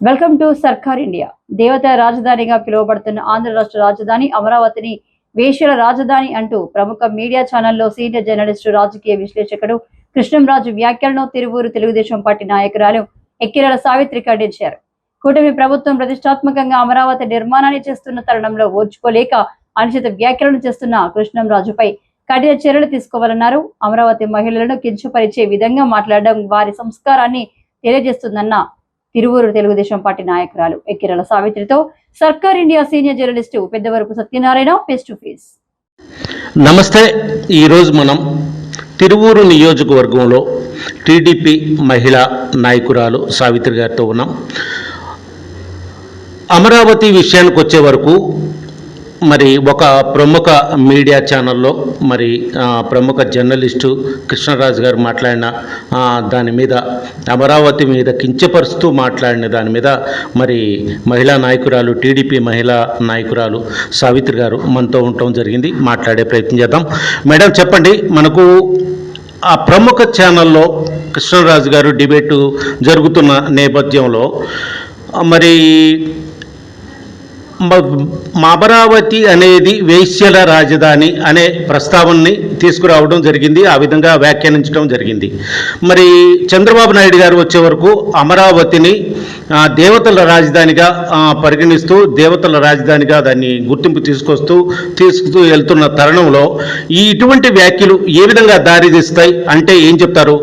Welcome to సర్కార్ India. దేవత రాజధానిగా పిలువబడుతున్న ఆంధ్ర రాష్ట్ర రాజధాని అమరావతిని వేషల రాజధాని అంటూ ప్రముఖ మీడియా ఛానల్లో సీనియర్ జర్నలిస్టు రాజకీయ విశ్లేషకుడు కృష్ణంరాజు వ్యాఖ్యలను తిరువూరు తెలుగుదేశం పార్టీ నాయకురాలు ఎక్కిరల సావిత్రి ఖండించారు. కూటమి ప్రభుత్వం ప్రతిష్టాత్మకంగా అమరావతి నిర్మాణాన్ని చేస్తున్న తరుణంలో ఓర్చుకోలేక అనుచిత వ్యాఖ్యలను చేస్తున్న కృష్ణంరాజుపై కఠిన చర్యలు తీసుకోవాలన్నారు. అమరావతి మహిళలను కించపరిచే విధంగా మాట్లాడడం వారి సంస్కారాన్ని తెలియజేస్తుందన్న తిరువూరు తెలుగుదేశం పార్టీ నాయకురాలు Ekkirala సావిత్రితో Sarkar India senior journalist Peddavarapu Satyanarayana face to face. నమస్తే. ఈరోజు మనం తిరువూరు నియోజకవర్గంలో టీడీపీ మహిళా నాయకురాలు సావిత్రి గారితో ఉన్నాం. అమరావతి విషయానికి వచ్చే వరకు మరి ఒక ప్రముఖ మీడియా ఛానల్లో మరి ప్రముఖ జర్నలిస్టు కృష్ణరాజు గారు మాట్లాడిన దాని మీద అమరావతి మీద కించపరుస్తూ మాట్లాడిన దాని మీద మరి మహిళా నాయకురాలు టీడీపీ మహిళా నాయకురాలు సావిత్రి గారు మనతో ఉండటం జరిగింది. మాట్లాడే ప్రయత్నం చేద్దాం. మేడం చెప్పండి మనకు ఆ ప్రముఖ ఛానల్లో కృష్ణరాజు గారు డిబేటు జరుగుతున్న నేపథ్యంలో మరి అమరావతి అనేది వేశ్యల రాజధాని అనే ప్రస్తావనని తీసుకురావడం జరిగింది ఆ విధంగా వ్యాఖ్యానించడం జరిగింది. మరి చంద్రబాబు నాయుడు గారు వచ్చే వరకు అమరావతిని దేవతల రాజధానిగా పరిగణిస్తూ దేవతల రాజధానిగా దాన్ని గుర్తింపు తీసుకొస్తూ తీసుకుతూ వెళ్తున్న తరుణంలో ఈ ఇటువంటి వ్యాఖ్యలు ఏ విధంగా దారి తీస్తాయి అంటే ఏం చెప్తారు?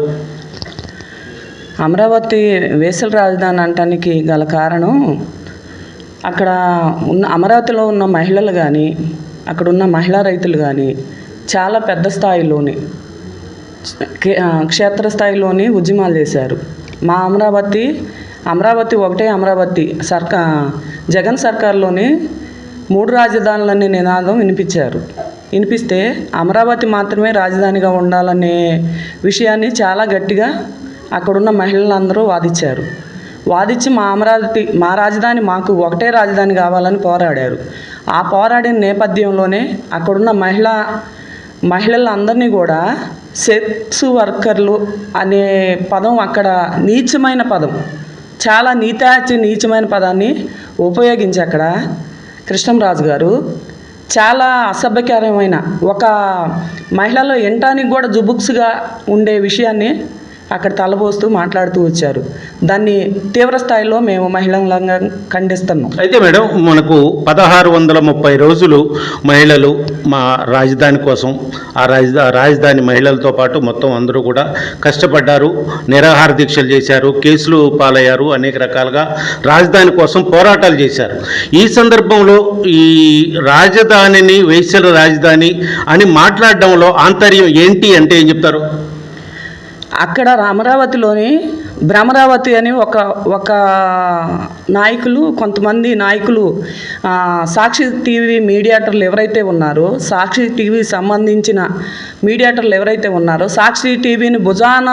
అమరావతి వేసల రాజధాని అంటానికి గల కారణం అక్కడ ఉన్న అమరావతిలో ఉన్న మహిళలు కానీ అక్కడ ఉన్న మహిళా రైతులు కానీ చాలా పెద్ద స్థాయిలోని క్షేత్రస్థాయిలోని ఉద్యమాలు చేశారు. మా అమరావతి అమరావతి ఒకటే అమరావతి సర్కా జగన్ సర్కార్లోని మూడు రాజధానులనే నినాదం వినిపించారు. వినిపిస్తే అమరావతి మాత్రమే రాజధానిగా ఉండాలనే విషయాన్ని చాలా గట్టిగా అక్కడున్న మహిళలందరూ వాదించారు. వాదించి మా అమరావతి మా రాజధాని మాకు ఒకటే రాజధాని కావాలని పోరాడారు. ఆ పోరాడిన నేపథ్యంలోనే అక్కడున్న మహిళా మహిళలందరినీ కూడా సెక్స్ వర్కర్లు అనే పదం అక్కడ నీచమైన పదం చాలా నీతాచి నీచమైన పదాన్ని ఉపయోగించి అక్కడ కృష్ణంరాజు గారు చాలా అసభ్యకరమైన ఒక మహిళలో ఎంటానికి కూడా జుబుక్స్గా ఉండే విషయాన్ని అక్కడ తలపోస్తూ మాట్లాడుతూ వచ్చారు. దాన్ని తీవ్ర స్థాయిలో మేము మహిళలంగా ఖండిస్తున్నాం. అయితే మేడం మనకు పదహారు వందల ముప్పై రోజులు మహిళలు మా రాజధాని కోసం ఆ రాజధా రాజధాని మహిళలతో పాటు మొత్తం అందరూ కూడా కష్టపడ్డారు నిరాహార దీక్షలు చేశారు కేసులు పాలయ్యారు అనేక రకాలుగా రాజధాని కోసం పోరాటాలు చేశారు. ఈ సందర్భంలో ఈ రాజధానిని వేసల రాజధాని అని మాట్లాడడంలో ఆంతర్యం ఏంటి అంటే ఏం చెప్తారు? అక్కడ అమరావతిలోని భ్రమరావతి అని ఒక ఒక నాయకులు కొంతమంది నాయకులు సాక్షి టీవీ మీడియాటర్లు ఎవరైతే ఉన్నారో సాక్షి టీవీ సంబంధించిన మీడియాటర్లు ఎవరైతే ఉన్నారో సాక్షి టీవీని భుజాన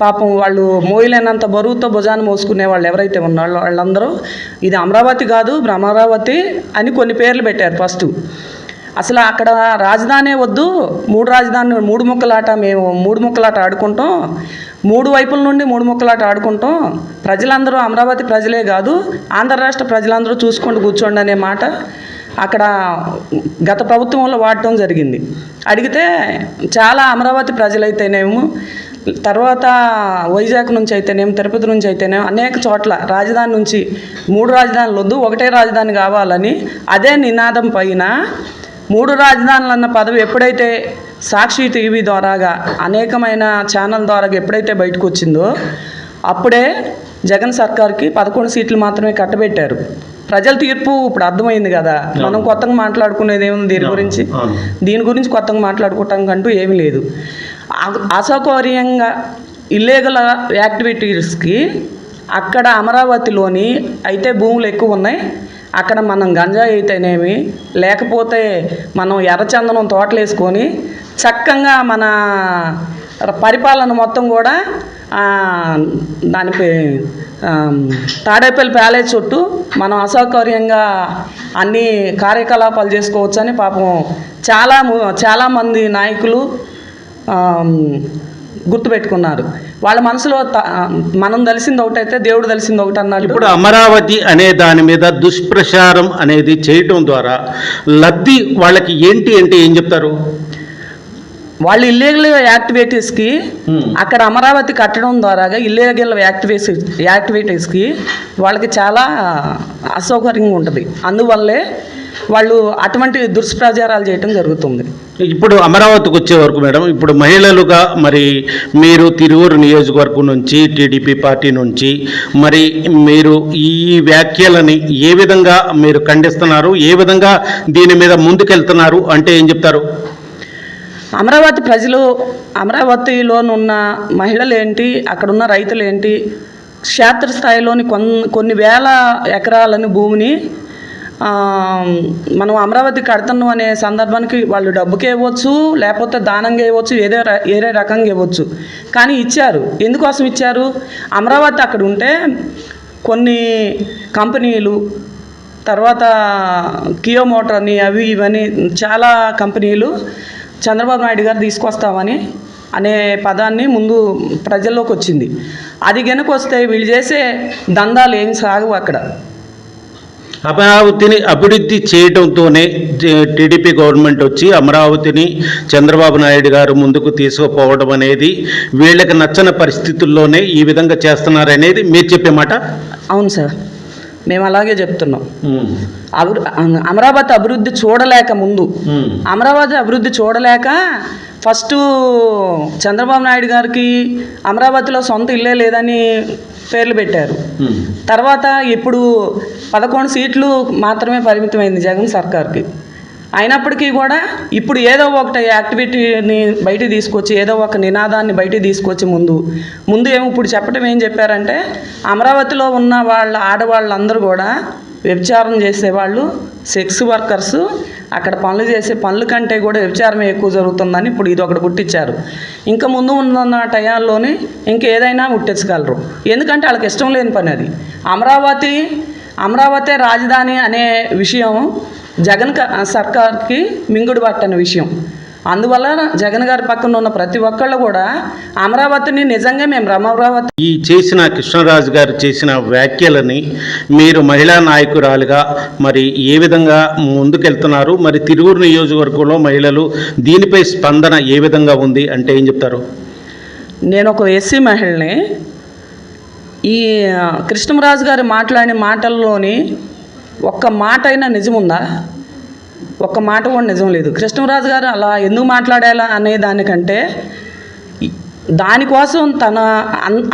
పాపం వాళ్ళు మోయలేనంత బరువుతో భుజాన మోసుకునే వాళ్ళు ఎవరైతే ఉన్నారో వాళ్ళందరూ ఇది అమరావతి కాదు భ్రమరావతి అని కొన్ని పేర్లు పెట్టారు ఫస్ట్. అసలు అక్కడ రాజధానే వద్దు మూడు రాజధాని మూడు ముక్కలాట మేము మూడు ముక్కలాట ఆడుకుంటాం. మూడు వైపుల నుండి మూడు ముక్కలాట ఆడుకుంటాం. ప్రజలందరూ అమరావతి ప్రజలే కాదు ఆంధ్ర రాష్ట్ర ప్రజలందరూ చూసుకుంటూ కూర్చోండి అనే మాట అక్కడ గత ప్రభుత్వంలో వాడటం జరిగింది. అడిగితే చాలా అమరావతి ప్రజలైతేనేమో తర్వాత వైజాగ్ నుంచి అయితేనేమో తిరుపతి నుంచి అయితేనేమో అనేక చోట్ల రాజధాని నుంచి మూడు రాజధానులు వద్దు ఒకటే రాజధాని కావాలని అదే నినాదం పైన మూడు రాజధానులు అన్న పదవి ఎప్పుడైతే సాక్షి టీవీ ద్వారాగా అనేకమైన ఛానల్ ద్వారా ఎప్పుడైతే బయటకు వచ్చిందో అప్పుడే జగన్ సర్కార్కి పదకొండు సీట్లు మాత్రమే కట్టబెట్టారు. ప్రజల తీర్పు ఇప్పుడు అర్థమైంది కదా. మనం కొత్తగా మాట్లాడుకునేది ఏముంది దీని గురించి. దీని గురించి కొత్తగా మాట్లాడుకోవటానికి అంటూ ఏమీ లేదు. అసౌకర్యంగా ఇల్లీగల్ యాక్టివిటీస్కి అక్కడ అమరావతిలోని అయితే భూములు ఎక్కువ ఉన్నాయి. అక్కడ మనం గంజాయి అయితేనేమి లేకపోతే మనం ఎర్రచందనం తోటలు వేసుకొని చక్కగా మన పరిపాలన మొత్తం కూడా దానిపై దాని తాడేపల్లి ప్యాలెస్ చుట్టూ మనం అసౌకర్యంగా అన్ని కార్యకలాపాలు చేసుకోవచ్చని పాపం చాలా చాలామంది నాయకులు గుర్తుపెట్టుకున్నారు. వాళ్ళ మనసులో మనం తెలిసింది ఒకటైతే దేవుడు తెలిసింది ఒకటి అన్నట్టు ఇప్పుడు అమరావతి అనే దాని మీద దుష్ప్రచారం అనేది చేయటం ద్వారా లబ్ధి వాళ్ళకి ఏంటి అంటే ఏం చెప్తారు? వాళ్ళు ఇల్లీగల్ యాక్టివిటీస్కి. అక్కడ అమరావతి కట్టడం ద్వారా ఇల్లీగల్ యాక్టివిటీస్ యాక్టివిటీస్కి వాళ్ళకి చాలా అసౌకర్యంగా ఉంటుంది. అందువల్లే వాళ్ళు అటువంటి దుష్ప్రచారాలు చేయటం జరుగుతుంది. ఇప్పుడు అమరావతికి వచ్చే వరకు మేడం ఇప్పుడు మహిళలుగా మరి మీరు తిరువురు నియోజకవర్గం నుంచి టీడీపీ పార్టీ నుంచి మరి మీరు ఈ వ్యాఖ్యలని ఏ విధంగా మీరు ఖండిస్తున్నారు? ఏ విధంగా దీని మీద ముందుకెళ్తున్నారు అంటే ఏం చెప్తారు? అమరావతి ప్రజలు అమరావతిలోనున్న మహిళలు ఏంటి అక్కడున్న రైతులు ఏంటి క్షేత్రస్థాయిలోని కొన్ని కొన్ని వేల ఎకరాలని భూమిని మనం అమరావతి కడతను అనే సందర్భానికి వాళ్ళు డబ్బుకే ఇవ్వచ్చు లేకపోతే దానంగా ఇవ్వచ్చు ఏదే ఏదే రకంగా ఇవ్వచ్చు. కానీ ఇచ్చారు. ఎందుకోసం ఇచ్చారు? అమరావతి అక్కడ ఉంటే కొన్ని కంపెనీలు తర్వాత కియో మోటార్ అని అవి ఇవని చాలా కంపెనీలు చంద్రబాబు నాయుడు గారు తీసుకొస్తామని అనే పదాన్ని ముందు ప్రజల్లోకి వచ్చింది అది గనుక వస్తే వీళ్ళు చేసే దందాలు ఏం సాగవు అక్కడ. అమరావతిని అభివృద్ధి చేయడంతోనే టీడీపీ గవర్నమెంట్ వచ్చి అమరావతిని చంద్రబాబు నాయుడు గారు ముందుకు తీసుకుపోవడం అనేది వీళ్ళకి నచ్చని పరిస్థితుల్లోనే ఈ విధంగా చేస్తున్నారనేది మీరు చెప్పే మాట అవును సార్ మేము అలాగే చెప్తున్నాం అభివృ అమరావతి అభివృద్ధి చూడలేక ముందు అమరావతి అభివృద్ధి చూడలేక ఫస్ట్ చంద్రబాబు నాయుడు గారికి అమరావతిలో సొంత ఇల్లే లేదని పేర్లు పెట్టారు. తర్వాత ఇప్పుడు పదకొండు సీట్లు మాత్రమే పరిమితమైంది జగన్ సర్కార్కి. అయినప్పటికీ కూడా ఇప్పుడు ఏదో ఒకటి యాక్టివిటీని బయటికి తీసుకొచ్చి ఏదో ఒక నినాదాన్ని బయటికి తీసుకొచ్చి ముందు. ముందు ఏమో ఇప్పుడు చెప్పడం ఏం చెప్పారంటే అమరావతిలో ఉన్న వాళ్ళ ఆడవాళ్ళందరూ కూడా వ్యభిచారం చేసేవాళ్ళు సెక్స్ వర్కర్స్ అక్కడ పనులు చేసే పనుల కంటే కూడా వ్యభిచారమే ఎక్కువ జరుగుతుందని ఇప్పుడు ఇది ఒకటి పుట్టించారు ఇంకా ముందు ఉన్న టయాల్లోనే ఇంకేదైనా పుట్టించగలరు ఎందుకంటే వాళ్ళకి ఇష్టం లేని పని అది. అమరావతి అమరావతి రాజధాని అనే విషయం జగన్ క- సర్కార్కి మింగుడు పట్టని విషయం. అందువల్ల జగన్ గారి పక్కన ఉన్న ప్రతి ఒక్కళ్ళు కూడా అమరావతిని నిజంగా మేము అమరావతి ఈ చేసిన కృష్ణరాజు గారు చేసిన వ్యాఖ్యలని మీరు మహిళా నాయకురాలుగా మరి ఏ విధంగా ముందుకెళ్తున్నారు? మరి తిరువురు నియోజకవర్గంలో మహిళలు దీనిపై స్పందన ఏ విధంగా ఉంది అంటే ఏం చెప్తారు? నేను ఒక ఎస్సీ మహిళని ఈ కృష్ణరాజు గారు మాట్లాడిన మాటల్లోని ఒక్క మాట అయినా నిజముందా? ఒక్క మాట కూడా నిజం లేదు. కృష్ణరాజు గారు అలా ఎందుకు మాట్లాడాలా అనే దానికంటే దానికోసం తన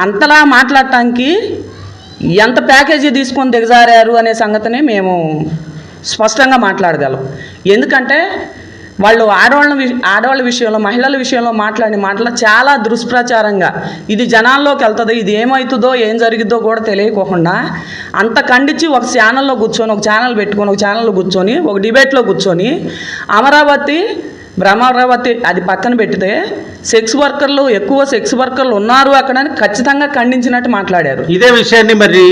అంతలా మాట్లాడటానికి ఎంత ప్యాకేజీ తీసుకొని దిగజారారు అనే సంగతిని మేము స్పష్టంగా మాట్లాడగలం. ఎందుకంటే వాళ్ళు ఆడవాళ్ళ ఆడవాళ్ళ విషయంలో మహిళల విషయంలో మాట్లాడిన మాటలు చాలా దుష్ప్రచారంగా. ఇది జనాల్లోకి వెళ్తుంది ఇది ఏమవుతుందో ఏం జరిగిద్దో కూడా తెలియకోకుండా అంత ఖండించి ఒక ఛానల్లో కూర్చొని ఒక ఛానల్ పెట్టుకొని ఒక ఛానల్లో కూర్చొని ఒక డిబేట్లో కూర్చొని అమరావతి బ్రహ్మరావతి అది పక్కన పెడితే సెక్స్ వర్కర్లు ఎక్కువ సెక్స్ వర్కర్లు ఉన్నారు అక్కడ ఖచ్చితంగా ఖండించినట్టు మాట్లాడారు. ఇదే విషయాన్ని మరి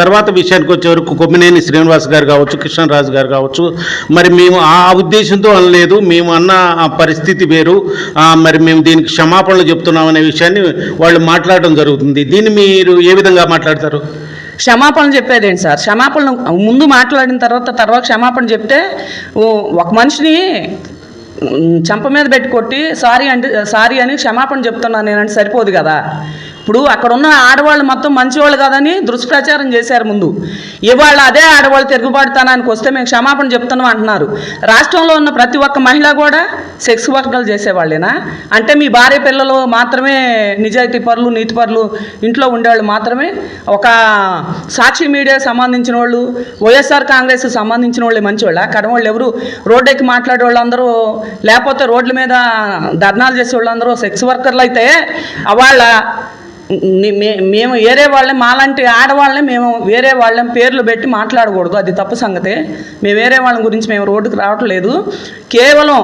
తర్వాత విషయానికి వచ్చే వరకు కొమ్మినేని శ్రీనివాస్ గారు కావచ్చు కృష్ణరాజు గారు కావచ్చు మరి మేము ఆ ఉద్దేశంతో అనలేదు మేము అన్న పరిస్థితి వేరు మరి మేము దీనికి క్షమాపణలు చెప్తున్నాం అనే విషయాన్ని వాళ్ళు మాట్లాడడం జరుగుతుంది. దీన్ని మీరు ఏ విధంగా మాట్లాడతారు? క్షమాపణ చెప్పేదేంటి సార్? క్షమాపణ ముందు మాట్లాడిన తర్వాత తర్వాత క్షమాపణ చెప్తే ఒక మనిషిని చెంప మీద పెట్టి కొట్టి సారీ అంటే సారీ అని క్షమాపణ చెప్తున్నాను నేనంటే సరిపోదు కదా. ఇప్పుడు అక్కడ ఉన్న ఆడవాళ్ళు మొత్తం మంచివాళ్ళు కాదని దుష్ప్రచారం చేశారు ముందు. ఇవాళ అదే ఆడవాళ్ళు తిరుగుబాటుతనానికి వస్తే మేము క్షమాపణ చెప్తున్నాం అంటున్నారు. రాష్ట్రంలో ఉన్న ప్రతి ఒక్క మహిళ కూడా సెక్స్ వర్కర్లు చేసేవాళ్ళేనా? అంటే మీ భార్య పిల్లలు మాత్రమే నిజాయితీ పరులు నీతి పరులు ఇంట్లో ఉండేవాళ్ళు మాత్రమే? ఒక సాక్షి మీడియా సంబంధించిన వాళ్ళు వైఎస్ఆర్ కాంగ్రెస్కి సంబంధించిన వాళ్ళే మంచివాళ్ళ? కడవాళ్ళు ఎవరు? రోడ్డెక్కి మాట్లాడే వాళ్ళందరూ లేకపోతే రోడ్ల మీద ధర్నాలు చేసే వాళ్ళందరూ సెక్స్ వర్కర్లు అయితే వాళ్ళ మేము వేరే వాళ్ళని మాలాంటి ఆడవాళ్ళని మేము వేరే వాళ్ళని పేర్లు పెట్టి మాట్లాడకూడదు. అది తప్పు సంగతే. మేము వేరే వాళ్ళ గురించి మేము రోడ్డుకు రావట్లేదు. కేవలం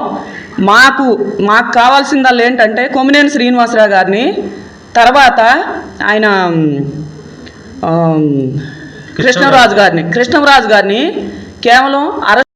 మాకు మాకు కావాల్సిందల్లా ఏంటంటే కొమ్మినేని శ్రీనివాసరావు గారిని తర్వాత ఆయన కృష్ణరాజు గారిని కృష్ణరాజు గారిని కేవలం అరెస్ట్